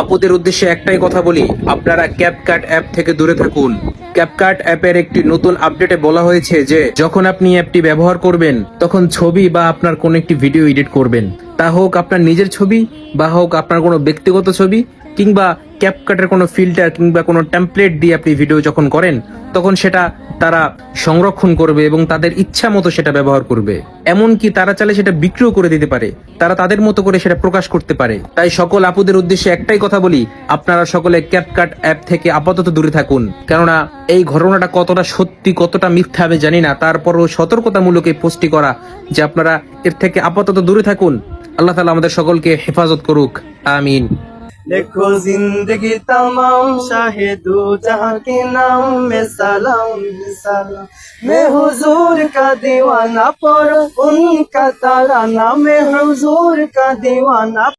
আপুদের উদ্দেশ্যে একটাই কথা বলি, আপনারা ক্যাপকাট অ্যাপ থেকে দূরে থাকুন। ক্যাপকাট অ্যাপের একটি নতুন আপডেটে বলা হয়েছে যে, যখন আপনি অ্যাপটি ব্যবহার করবেন, তখন ছবি বা আপনার কোনো একটি ভিডিও এডিট করবেন। তা হোক আপনার নিজের ছবি, বা হোক আপনার কোনো ব্যক্তিগত ছবি, কিংবা ক্যাপকাটের কোনো ফিল্টার কিংবা কোনো টেমপ্লেট দিয়ে আপনি ভিডিও যখন করেন, তখন সেটা তারা সংরক্ষণ করবে এবং তাদের ইচ্ছা মতো সেটা ব্যবহার করবে। এমনকি তারা চাইলে সেটা বিক্রিও করে দিতে পারে, তারা তাদের মতো করে সেটা প্রকাশ করতে পারে। তাই সকল আপুদের উদ্দেশ্যে একটাই কথা বলি, আপনারা সকলে ক্যাপকাট অ্যাপ থেকে আপাতত দূরে থাকুন। কেননা এই ঘটনাটা কতটা সত্যি, কতটা মিথ্যা আমি জানি না। তারপরও সতর্কতামূলক এই পোস্টটি করা, যে আপনারা এর থেকে আপাতত দূরে থাকুন। আল্লাহ তালা আমাদের সকলকে হেফাজত করুক। আমিন। लिखो जिंदगी तमाम शाहे दो जहां के नाम में सलाम सलाम मैं हुजूर का दीवाना पर उनका ताराना मैं हुजूर का दीवाना